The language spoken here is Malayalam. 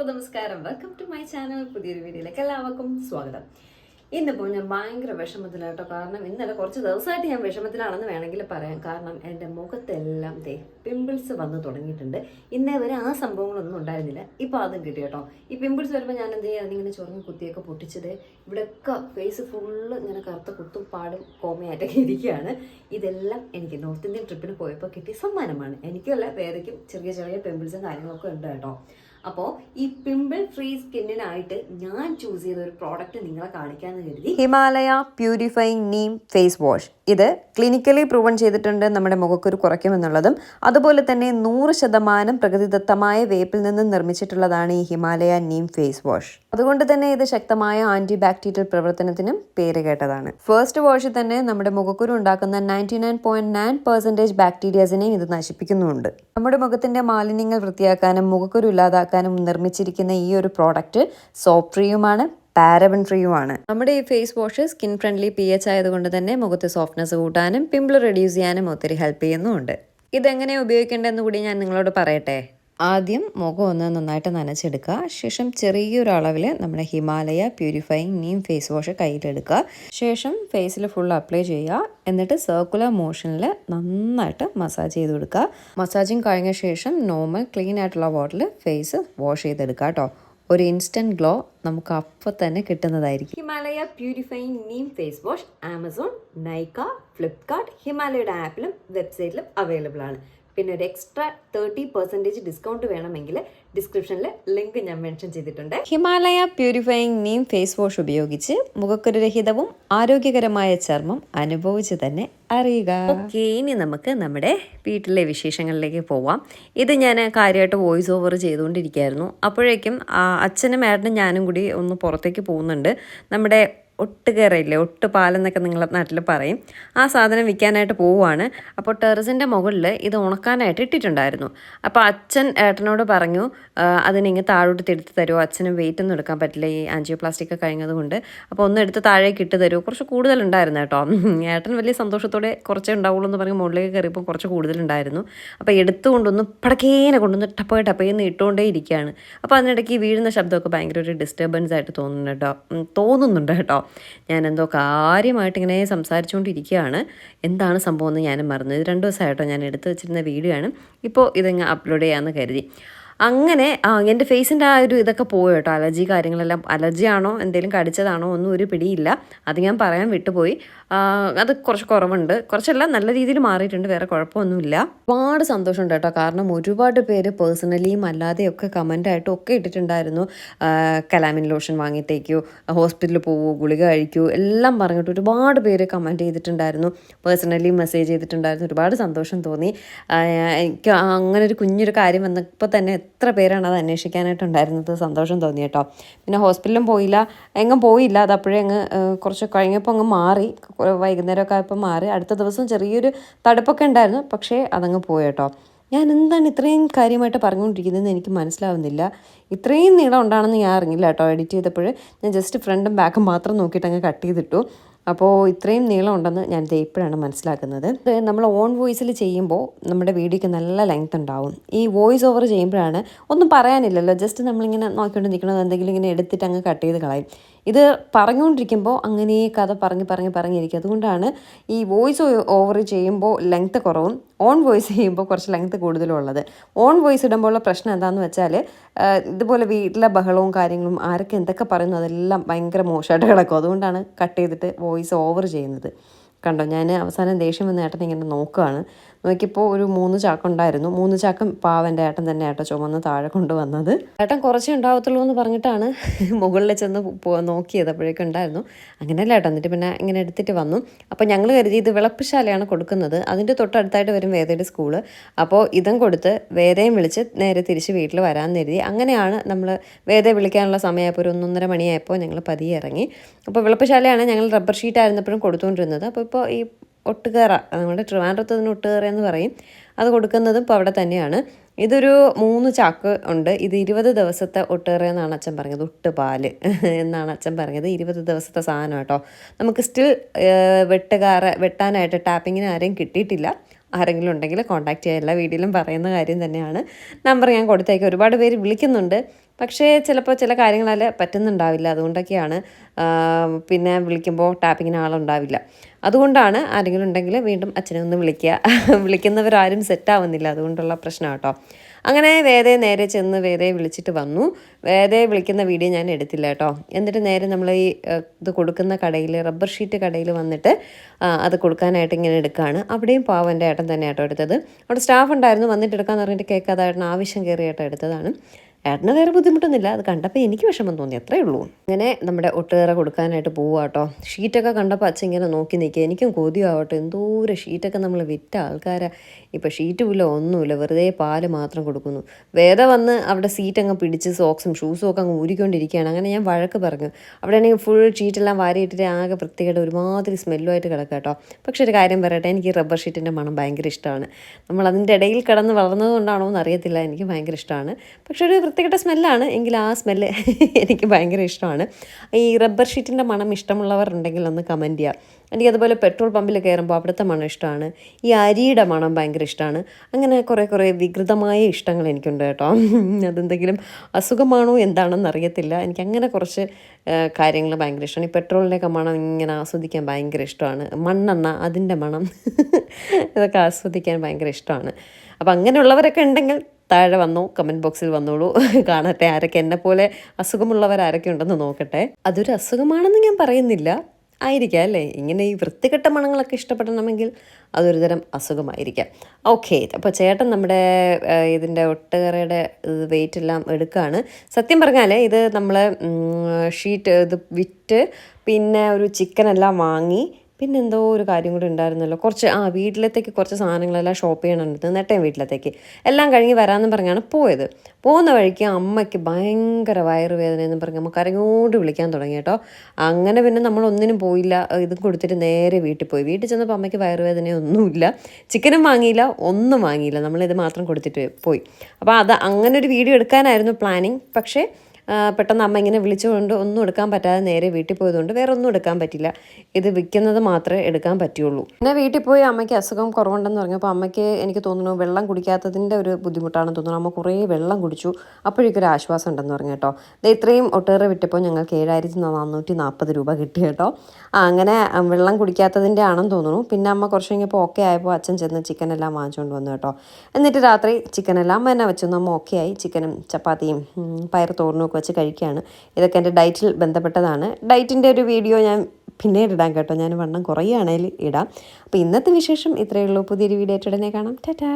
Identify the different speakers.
Speaker 1: ഹലോ നമസ്കാരം വെൽക്കം ടു മൈ ചാനൽ പുതിയൊരു വീഡിയോയിലേക്ക് എല്ലാവർക്കും സ്വാഗതം ഇന്നിപ്പോൾ ഞാൻ ഭയങ്കര വിഷമത്തിലാട്ടോ കാരണം ഇന്നലെ കുറച്ച് ദിവസമായിട്ട് ഞാൻ വിഷമത്തിലാണെന്ന് വേണമെങ്കിൽ പറയാം കാരണം എൻ്റെ മുഖത്തെല്ലാം ദേ പിമ്പിൾസ് വന്ന് തുടങ്ങിയിട്ടുണ്ട് ഇന്നേ വരെ ആ സംഭവങ്ങളൊന്നും ഉണ്ടായിരുന്നില്ല ഇപ്പോൾ അതും കിട്ടി കേട്ടോ ഈ പിമ്പിൾസ് വരുമ്പോൾ ഞാൻ എന്ത് ചെയ്യുക അതിങ്ങനെ ചൊറഞ്ഞ് കുത്തിയൊക്കെ പൊട്ടിച്ചത് ഇവിടെയൊക്കെ ഫേസ് ഫുള്ള് ഇങ്ങനെ കറുത്ത കുത്തും പാടും കോമയായിട്ടൊക്കെ ഇരിക്കുകയാണ് ഇതെല്ലാം എനിക്ക് നോർത്ത് ഇന്ത്യൻ ട്രിപ്പിന് പോയപ്പോൾ കിട്ടിയ സമ്മാനമാണ് എനിക്കല്ല പേരയ്ക്കും ചെറിയ ചെറിയ പിമ്പിൾസും കാര്യങ്ങളൊക്കെ ഉണ്ട് കേട്ടോ അപ്പോ ഈ പിമ്പിൾ ഫ്രീ സ്കിന്നിനായിട്ട് ഞാൻ ചൂസ് ചെയ്ത ഒരു പ്രോഡക്റ്റ് നിങ്ങളെ കാണിക്കാന്ന് കരുതി Himalaya purifying neem face wash ഇത് ക്ലിനിക്കലി പ്രൂവൺ ചെയ്തിട്ടുണ്ട് നമ്മുടെ മുഖക്കുരു കുറയ്ക്കുമെന്നുള്ളതും അതുപോലെ തന്നെ നൂറ് ശതമാനം പ്രകൃതിദത്തമായ വേപ്പിൽ നിന്ന് നിർമ്മിച്ചിട്ടുള്ളതാണ് ഈ ഹിമാലയ നീം ഫേസ് വാഷ് അതുകൊണ്ട് തന്നെ ഇത് ശക്തമായ ആന്റി ബാക്ടീരിയൽ പ്രവർത്തനത്തിനും പേര് കേട്ടതാണ് ഫസ്റ്റ് വാഷിൽ തന്നെ നമ്മുടെ മുഖക്കുരു ഉണ്ടാക്കുന്ന ninety nine point nine percentage ബാക്ടീരിയാസിനെ ഇത് നശിപ്പിക്കുന്നുണ്ട് നമ്മുടെ മുഖത്തിന്റെ മാലിന്യങ്ങൾ വൃത്തിയാക്കാനും മുഖക്കുരു ഇല്ലാതാക്കാനും നിർമ്മിച്ചിരിക്കുന്ന ഈ ഒരു പ്രോഡക്റ്റ് സോപ്പ് ഫ്രീയുമാണ് പാരബൻ ഫ്രീയുമാണ് നമ്മുടെ ഈ face wash skin friendly P H ആയതുകൊണ്ട് തന്നെ മുഖത്ത് സോഫ്റ്റ്നെസ് കൂട്ടാനും പിമ്പിൾ റെഡ്യൂസ് ചെയ്യാനും ഒത്തിരി ഹെൽപ്പ് ചെയ്യുന്നുമുണ്ട് ഇതെങ്ങനെ ഉപയോഗിക്കേണ്ടതെന്ന് കൂടി ഞാൻ നിങ്ങളോട് പറയട്ടെ ആദ്യം മുഖം ഒന്ന് നന്നായിട്ട് നനച്ചെടുക്കുക ശേഷം ചെറിയൊരു അളവിൽ നമ്മുടെ Himalaya purifying neem face wash കയ്യിലെടുക്കുക ശേഷം ഫേസിൽ ഫുൾ അപ്ലൈ ചെയ്യുക എന്നിട്ട് സർക്കുലർ മോഷനിൽ നന്നായിട്ട് മസാജ് ചെയ്ത് കൊടുക്കുക മസാജിങ് കഴിഞ്ഞ ശേഷം നോർമൽ ക്ലീൻ ആയിട്ടുള്ള വാട്ടറിൽ ഫേസ് വാഷ് ചെയ്തെടുക്കുക കേട്ടോ ഒരു ഇൻസ്റ്റൻറ്റ് ഗ്ലോ നമുക്ക് അപ്പം തന്നെ കിട്ടുന്നതായിരിക്കും Himalaya purifying neem face wash Amazon Nykaa Flipkart ഹിമാലയയുടെ ആപ്പിലും വെബ്സൈറ്റിലും അവൈലബിൾ ആണ് പിന്നെ ഒരു എക്സ്ട്രാ തേർട്ടി പെർസെന്റേജ് ഡിസ്കൗണ്ട് വേണമെങ്കിൽ ഡിസ്ക്രിപ്ഷനിൽ ലിങ്ക് ഞാൻ മെൻഷൻ ചെയ്തിട്ടുണ്ട് Himalaya purifying neem face wash ഉപയോഗിച്ച് മുഖക്കുരഹിതവും ആരോഗ്യകരമായ ചർമ്മം അനുഭവിച്ച് തന്നെ അറിയുക ഓക്കെ ഇനി നമുക്ക് നമ്മുടെ വീട്ടിലെ വിശേഷങ്ങളിലേക്ക് പോവാം ഇത് ഞാൻ കാര്യമായിട്ട് വോയിസ് ഓവർ ചെയ്തുകൊണ്ടിരിക്കുകയായിരുന്നു അപ്പോഴേക്കും അച്ഛനും മേടനും ഞാനും കൂടി ഒന്ന് പുറത്തേക്ക് പോകുന്നുണ്ട് നമ്മുടെ ഒട്ടുകയറയില്ലേ ഒട്ട് പാലെന്നൊക്കെ നിങ്ങളുടെ നാട്ടിൽ പറയും ആ സാധനം വിൽക്കാനായിട്ട് പോവുകയാണ് അപ്പോൾ ടെറസിൻ്റെ മുകളിൽ ഇത് ഉണക്കാനായിട്ട് ഇട്ടിട്ടുണ്ടായിരുന്നു അപ്പോൾ അച്ഛൻ ഏട്ടനോട് പറഞ്ഞു അതിനിങ്ങ് താഴോട്ട് തിരുത്തി തരുമോ അച്ഛനും വെയിറ്റ് ഒന്നും എടുക്കാൻ പറ്റില്ല ഈ ആൻജിയോ പ്ലാസ്റ്റിക് കഴിഞ്ഞതുകൊണ്ട് അപ്പോൾ ഒന്ന് എടുത്ത് താഴേക്ക് ഇട്ട് തരുമോ കുറച്ച് കൂടുതലുണ്ടായിരുന്നു കേട്ടോ ഏട്ടൻ വലിയ സന്തോഷത്തോടെ കുറച്ചേ ഉണ്ടാവുള്ളൂ എന്ന് പറഞ്ഞ് മുകളിലേക്ക് കയറിയപ്പോൾ കുറച്ച് കൂടുതലുണ്ടായിരുന്നു അപ്പോൾ എടുത്തുകൊണ്ടൊന്ന് പടക്കേനെ കൊണ്ടൊന്ന് ടപ്പോയി ടപ്പേന്ന് ഇട്ടുകൊണ്ടേ ഇരിക്കുകയാണ് അപ്പോൾ അതിനിടയ്ക്ക് വീഴുന്ന ശബ്ദമൊക്കെ ഭയങ്കര ഒരു ഡിസ്റ്റർബൻസ് ആയിട്ട് തോന്നുന്നുണ്ട് കേട്ടോ തോന്നുന്നുണ്ട് കേട്ടോ ഞാനെന്തോ കാര്യമായിട്ട് ഇങ്ങനെ സംസാരിച്ചുകൊണ്ടിരിക്കുകയാണ് എന്താണ് സംഭവം എന്ന് ഞാൻ മറന്നു ഇത് രണ്ട് ദിവസമായിട്ടോ ഞാൻ എടുത്തു വെച്ചിരുന്ന വീഡിയോ ആണ് ഇപ്പോൾ ഇതങ്ങ് അപ്ലോഡ് ചെയ്യാമെന്ന് കരുതി അങ്ങനെ എൻ്റെ ഫേസിൻ്റെ ആ ഒരു ഇതൊക്കെ പോയി കേട്ടോ അലർജി കാര്യങ്ങളെല്ലാം അലർജിയാണോ എന്തെങ്കിലും കടിച്ചതാണോ ഒന്നും ഒരു പിടിയില്ല അത് ഞാൻ പറയാൻ വിട്ടുപോയി അത് കുറച്ച് കുറവുണ്ട് കുറച്ചല്ല നല്ല രീതിയിൽ മാറിയിട്ടുണ്ട് വേറെ കുഴപ്പമൊന്നുമില്ല ഒരുപാട് സന്തോഷമുണ്ട് കേട്ടോ കാരണം ഒരുപാട് പേര് പേഴ്സണലിയും അല്ലാതെയൊക്കെ കമൻ്റായിട്ടും ഒക്കെ ഇട്ടിട്ടുണ്ടായിരുന്നു കലാമിൻ ലോഷൻ വാങ്ങിത്തേക്കോ ഹോസ്പിറ്റലിൽ പോവോ ഗുളിക കഴിക്കൂ എല്ലാം പറഞ്ഞിട്ട് ഒരുപാട് പേര് കമൻറ്റ് ചെയ്തിട്ടുണ്ടായിരുന്നു പേഴ്സണലി മെസ്സേജ് ചെയ്തിട്ടുണ്ടായിരുന്നു ഒരുപാട് സന്തോഷം തോന്നി എനിക്ക് അങ്ങനെ ഒരു കുഞ്ഞൊരു കാര്യം വന്നപ്പോൾ തന്നെ എത്ര പേരാണ് അത് അന്വേഷിക്കാനായിട്ടുണ്ടായിരുന്നത് സന്തോഷം തോന്നി കേട്ടോ പിന്നെ ഹോസ്പിറ്റലും പോയില്ല എങ്ങും പോയില്ല അത് അപ്പോഴേ അങ്ങ് കുറച്ച് കഴിഞ്ഞപ്പോൾ അങ്ങ് മാറി വൈകുന്നേരമൊക്കെ ആയപ്പോൾ മാറി അടുത്ത ദിവസം ചെറിയൊരു തടുപ്പൊക്കെ ഉണ്ടായിരുന്നു പക്ഷേ അതങ്ങ് പോയി കേട്ടോ ഞാൻ എന്താണ് ഇത്രയും കാര്യമായിട്ട് പറഞ്ഞുകൊണ്ടിരിക്കുന്നതെന്ന് എനിക്ക് മനസ്സിലാവുന്നില്ല ഇത്രയും നീളം ഉണ്ടാണെന്ന് ഞാൻ അറിഞ്ഞില്ല കേട്ടോ എഡിറ്റ് ചെയ്തപ്പോൾ ഞാൻ ജസ്റ്റ് ഫ്രണ്ടും ബാക്കും മാത്രം നോക്കിയിട്ട് അങ്ങ് കട്ട് ചെയ്തിട്ടു അപ്പോൾ ഇത്രയും നീളം ഉണ്ടെന്ന് ഞാൻ ഇപ്പോഴാണ് മനസ്സിലാക്കുന്നത് നമ്മൾ ഓൺ വോയിസിൽ ചെയ്യുമ്പോൾ നമ്മുടെ വീഡിയോയ്ക്ക് നല്ല ലെങ്ത് ഉണ്ടാവും ഈ വോയിസ് ഓവർ ചെയ്യുമ്പോഴാണ് ഒന്നും പറയാനില്ലല്ലോ ജസ്റ്റ് നമ്മളിങ്ങനെ നോക്കിക്കൊണ്ട് നിൽക്കണത് എന്തെങ്കിലും ഇങ്ങനെ എടുത്തിട്ട് അങ്ങ് കട്ട് ചെയ്ത് കളയും ഇത് പറഞ്ഞുകൊണ്ടിരിക്കുമ്പോൾ അങ്ങനെ കഥ പറഞ്ഞ് പറഞ്ഞ് പറഞ്ഞിരിക്കും അതുകൊണ്ടാണ് ഈ വോയിസ് ഓവർ ചെയ്യുമ്പോൾ ലെങ്ത്ത് കുറവും ഓൺ വോയിസ് ചെയ്യുമ്പോൾ കുറച്ച് ലെങ്ത് കൂടുതലുള്ളത് ഓൺ വോയിസ് ഇടുമ്പോഴുള്ള പ്രശ്നം എന്താണെന്ന് വെച്ചാൽ ഇതുപോലെ വീട്ടിലെ ബഹളവും കാര്യങ്ങളും ആരൊക്കെ എന്തൊക്കെ പറയുന്നു അതെല്ലാം ഭയങ്കര മോശമായിട്ട് കിടക്കും അതുകൊണ്ടാണ് കട്ട് ചെയ്തിട്ട് വോയിസ് ഓവർ ചെയ്യുന്നത് കണ്ടോ ഞാൻ അവസാനം ദേഷ്യം വന്ന ഏട്ടനിങ്ങനെ ഇങ്ങനെ നോക്കുകയാണ് നോക്കിയപ്പോൾ ഒരു മൂന്ന് ചാക്കുണ്ടായിരുന്നു മൂന്ന് ചാക്കും പാവൻ്റെ ഏട്ടൻ തന്നെ ഏട്ടൻ ചുമന്ന് താഴെ കൊണ്ടുവന്നത് ഏട്ടൻ കുറച്ചേ ഉണ്ടാവത്തുള്ളൂ എന്ന് പറഞ്ഞിട്ടാണ് മുകളിൽ ചെന്ന് നോക്കിയത് അപ്പോഴേക്കും ഉണ്ടായിരുന്നു അങ്ങനെയല്ല ഏട്ടൻ എന്നിട്ട് പിന്നെ ഇങ്ങനെ എടുത്തിട്ട് വന്നു അപ്പോൾ ഞങ്ങൾ കരുതി ഇത് വിളപ്പുശാലയാണ് കൊടുക്കുന്നത് അതിൻ്റെ തൊട്ടടുത്തായിട്ട് വരും വേദയുടെ സ്കൂള് അപ്പോൾ ഇതും കൊടുത്ത് വേദയും വിളിച്ച് നേരെ തിരിച്ച് വീട്ടിൽ വരാമെന്ന് കരുതി അങ്ങനെയാണ് നമ്മൾ വേദ വിളിക്കാനുള്ള സമയമായപ്പോൾ ഒരു ഒന്നൊന്നര മണിയായപ്പോൾ ഞങ്ങൾ പതിയെ ഇറങ്ങി അപ്പോൾ വിളപ്പുശാലയാണ് ഞങ്ങൾ റബ്ബർ ഷീറ്റ് ആയിരുന്നപ്പോഴും കൊടുത്തുകൊണ്ടിരുന്നത് അപ്പോൾ ഇപ്പോൾ ഈ ഒട്ടുകേറ നമ്മുടെ ട്രിവാൻഡ്രത്ത് അതിന് ഒട്ടുകേറ എന്ന് പറയും അത് കൊടുക്കുന്നതും ഇപ്പോൾ അവിടെ തന്നെയാണ് ഇതൊരു മൂന്ന് ചാക്ക് ഉണ്ട് ഇത് ഇരുപത് ദിവസത്തെ ഒട്ടേറെ എന്നാണ് അച്ഛൻ പറഞ്ഞത് ഒട്ടുപാല് എന്നാണ് അച്ഛൻ പറഞ്ഞത് ഇരുപത് ദിവസത്തെ സാധനം കേട്ടോ നമുക്ക് സ്റ്റിൽ വെട്ടുകാരെ വെട്ടാനായിട്ട് ടാപ്പിങ്ങിന് ആരെയും കിട്ടിയിട്ടില്ല ആരെങ്കിലും ഉണ്ടെങ്കിൽ കോൺടാക്റ്റ് ചെയ്യുക എല്ലാ വീഡിയോയിലും പറയുന്ന കാര്യം തന്നെയാണ് നമ്പർ ഞാൻ കൊടുത്തേക്ക് ഒരുപാട് പേര് വിളിക്കുന്നുണ്ട് പക്ഷേ ചിലപ്പോൾ ചില കാര്യങ്ങളാൽ പറ്റുന്നുണ്ടാവില്ല അതുകൊണ്ടൊക്കെയാണ് പിന്നെ വിളിക്കുമ്പോൾ ടാപ്പിങ്ങിന് ആളുണ്ടാവില്ല അതുകൊണ്ടാണ് ആരെങ്കിലും ഉണ്ടെങ്കിൽ വീണ്ടും അച്ഛനെ ഒന്ന് വിളിക്കുക വിളിക്കുന്നവരാരും സെറ്റാവുന്നില്ല അതുകൊണ്ടുള്ള പ്രശ്നം കേട്ടോ അങ്ങനെ വേദയെ നേരെ ചെന്ന് വേദയെ വിളിച്ചിട്ട് വന്നു വേദയെ വിളിക്കുന്ന വീഡിയോ ഞാൻ എടുത്തില്ല കേട്ടോ എന്നിട്ട് നേരെ നമ്മൾ ഈ ഇത് കൊടുക്കുന്ന കടയിൽ റബ്ബർ ഷീറ്റ് കടയിൽ വന്നിട്ട് അത് കൊടുക്കാനായിട്ട് ഇങ്ങനെ എടുക്കുകയാണ് അവിടെയും പാവൻ്റെ ഏട്ടൻ തന്നെ ഏട്ടോ എടുത്തത് അവിടെ സ്റ്റാഫ് ഉണ്ടായിരുന്നു വന്നിട്ട് എടുക്കാമെന്ന് പറഞ്ഞിട്ട് കേൾക്കാതെ ആവശ്യം കയറി എടുത്തതാണ് ഏട്ടന് വേറെ ബുദ്ധിമുട്ടൊന്നുമില്ല അത് കണ്ടപ്പോൾ എനിക്ക് വിഷമം തോന്നി അത്രയേ ഉള്ളൂ അങ്ങനെ നമ്മുടെ ഒട്ടേറെ കൊടുക്കാനായിട്ട് പോവുക കേട്ടോ ഷീറ്റൊക്കെ കണ്ടപ്പോൾ അച്ഛൻ ഇങ്ങനെ നോക്കി നിൽക്കുക എനിക്കും കൊതിയാവട്ടെ എന്തോരം ഷീറ്റൊക്കെ നമ്മൾ വിറ്റ ആൾക്കാരെ ഇപ്പോൾ ഷീറ്റുമില്ല ഒന്നുമില്ല വെറുതെ പാല് മാത്രം കൊടുക്കുന്നു വേദ വന്ന് അവിടെ സീറ്റ് അങ്ങ് പിടിച്ച് സോക്സും ഷൂസും ഒക്കെ അങ്ങ് ഊരിക്കൊണ്ടിരിക്കുകയാണ് അങ്ങനെ ഞാൻ വഴക്ക് പറഞ്ഞു അവിടെ ആണെങ്കിൽ ഫുൾ ഷീറ്റെല്ലാം വാരിയിട്ടിട്ട് ആകെ വൃത്തികേട് ഒരുമാതിരി സ്മെല്ലുമായിട്ട് കിടക്കുക കേട്ടോ പക്ഷെ ഒരു കാര്യം പറയട്ടെ എനിക്ക് റബ്ബർ ഷീറ്റിൻ്റെ മണം ഭയങ്കര ഇഷ്ടമാണ് നമ്മൾ അതിൻ്റെ ഇടയിൽ കിടന്ന് വളർന്നതുകൊണ്ടാണോ എന്ന് അറിയത്തില്ല എനിക്ക് ഭയങ്കര ഇഷ്ടമാണ് പക്ഷെ ഒരു വൃത്തികെട്ട സ്മെല്ലാണ് എങ്കിൽ ആ സ്മെല്ല് എനിക്ക് ഭയങ്കര ഇഷ്ടമാണ് ഈ റബ്ബർ ഷീറ്റിൻ്റെ മണം ഇഷ്ടമുള്ളവർ ഉണ്ടെങ്കിൽ ഒന്ന് കമൻറ്റ് ചെയ്യാം എനിക്കതുപോലെ പെട്രോൾ പമ്പിൽ കയറുമ്പോൾ അവിടുത്തെ മണം ഇഷ്ടമാണ് ഈ അരിയുടെ മണം ഭയങ്കര ഇഷ്ടമാണ് അങ്ങനെ കുറേ കുറേ വികൃതമായ ഇഷ്ടങ്ങൾ എനിക്കുണ്ട് കേട്ടോ അതെന്തെങ്കിലും അസുഖമാണോ എന്താണെന്ന് അറിയത്തില്ല എനിക്ക് അങ്ങനെ കുറച്ച് കാര്യങ്ങൾ ഭയങ്കര ഇഷ്ടമാണ് ഈ പെട്രോളിൻ്റെയൊക്കെ മണം ഇങ്ങനെ ആസ്വദിക്കാൻ ഭയങ്കര ഇഷ്ടമാണ് മണ്ണെണ്ണ അതിൻ്റെ മണം ഇതൊക്കെ ആസ്വദിക്കാൻ ഭയങ്കര ഇഷ്ടമാണ് അപ്പം അങ്ങനെയുള്ളവരൊക്കെ ഉണ്ടെങ്കിൽ താഴെ വന്നു കമൻറ്റ് ബോക്സിൽ വന്നോളൂ കാണട്ടെ ആരൊക്കെ എന്നെ പോലെ അസുഖമുള്ളവർ ആരൊക്കെ ഉണ്ടെന്ന് നോക്കട്ടെ അതൊരു അസുഖമാണെന്ന് ഞാൻ പറയുന്നില്ല ആയിരിക്കാം അല്ലേ ഇങ്ങനെ ഈ വൃത്തികെട്ട മണങ്ങളൊക്കെ ഇഷ്ടപ്പെടണമെങ്കിൽ അതൊരു തരം അസുഖമായിരിക്കാം ഓക്കെ അപ്പോൾ ചേട്ടൻ നമ്മുടെ ഇതിൻ്റെ ഒട്ടുകറയുടെ വെയിറ്റ് എല്ലാം എടുക്കുകയാണ് സത്യം പറഞ്ഞാൽ ഇത് നമ്മൾ ഷീറ്റ് ഇത് വിറ്റ് പിന്നെ ഒരു ചിക്കനെല്ലാം വാങ്ങി പിന്നെ എന്തോ ഒരു കാര്യം കൂടി ഉണ്ടായിരുന്നല്ലോ കുറച്ച് ആ വീട്ടിലത്തേക്ക് കുറച്ച് സാധനങ്ങളെല്ലാം ഷോപ്പ് ചെയ്യണമെന്നുണ്ട് നെട്ടയം വീട്ടിലത്തേക്ക് എല്ലാം കഴിഞ്ഞ് വരാമെന്ന് പറഞ്ഞാണ് പോയത് പോകുന്ന വഴിക്ക് അമ്മയ്ക്ക് ഭയങ്കര വയറുവേദന എന്ന് പറഞ്ഞ് നമുക്ക് അരങ്ങോട്ട് വിളിക്കാൻ തുടങ്ങി കേട്ടോ അങ്ങനെ പിന്നെ നമ്മൾ ഒന്നിനും പോയില്ല ഇതും കൊടുത്തിട്ട് നേരെ വീട്ടിൽ പോയി വീട്ടിൽ ചെന്നപ്പോൾ അമ്മയ്ക്ക് വയറുവേദനയൊന്നുമില്ല ചിക്കനും വാങ്ങിയില്ല ഒന്നും വാങ്ങിയില്ല നമ്മളിത് മാത്രം കൊടുത്തിട്ട് പോയി അപ്പോൾ അത് അങ്ങനെ ഒരു വീഡിയോ എടുക്കാനായിരുന്നു പ്ലാനിങ് പക്ഷേ പെട്ടെന്ന് അമ്മ ഇങ്ങനെ വിളിച്ചുകൊണ്ട് ഒന്നും എടുക്കാൻ പറ്റാതെ നേരെ വീട്ടിൽ പോയതുകൊണ്ട് വേറെ ഒന്നും എടുക്കാൻ പറ്റില്ല ഇത് വിൽക്കുന്നത് മാത്രമേ എടുക്കാൻ പറ്റുള്ളൂ പിന്നെ വീട്ടിൽ പോയി അമ്മയ്ക്ക് അസുഖം കുറവുണ്ടെന്ന് പറഞ്ഞപ്പോൾ അമ്മയ്ക്ക് എനിക്ക് തോന്നുന്നു വെള്ളം കുടിക്കാത്തതിൻ്റെ ഒരു ബുദ്ധിമുട്ടാണെന്ന് തോന്നുന്നു അമ്മ കുറേ വെള്ളം കുടിച്ചു അപ്പോഴേക്കൊരു ആശ്വാസം ഉണ്ടെന്ന് പറഞ്ഞു കേട്ടോ ഇത് ഇത്രയും ഒട്ടേറെ വിട്ടപ്പോൾ ഞങ്ങൾക്ക് ഏഴായിരത്തി നാനൂറ്റി നാൽപ്പത് രൂപ കിട്ടി കേട്ടോ അങ്ങനെ വെള്ളം കുടിക്കാത്തതിൻ്റെ ആണെന്ന് തോന്നുന്നു പിന്നെ അമ്മ കുറച്ച് കഴിഞ്ഞപ്പോൾ ഓക്കെ ആയപ്പോൾ അച്ഛൻ ചെന്ന് ചിക്കനെല്ലാം വാങ്ങിച്ചുകൊണ്ട് വന്നു കേട്ടോ എന്നിട്ട് രാത്രി ചിക്കനെല്ലാം എന്നെ വെച്ചു അമ്മ ഓക്കെ ആയി ചിക്കനും ചപ്പാത്തിയും പയർ തോരനും ഒക്കെ വെച്ച് കഴിക്കുകയാണ് ഇതൊക്കെ എൻ്റെ ഡയറ്റിൽ ബന്ധപ്പെട്ടതാണ് ഡയറ്റിൻ്റെ ഒരു വീഡിയോ ഞാൻ പിന്നീട് ഇടാം കേട്ടോ ഞാൻ വണ്ണം കുറയുകയാണെങ്കിൽ ഇടാം അപ്പോൾ ഇന്നത്തെ വിശേഷം ഇത്രയേ ഉള്ളൂ പുതിയൊരു വീഡിയോ ആയിട്ട് കാണാം ടാറ്റാ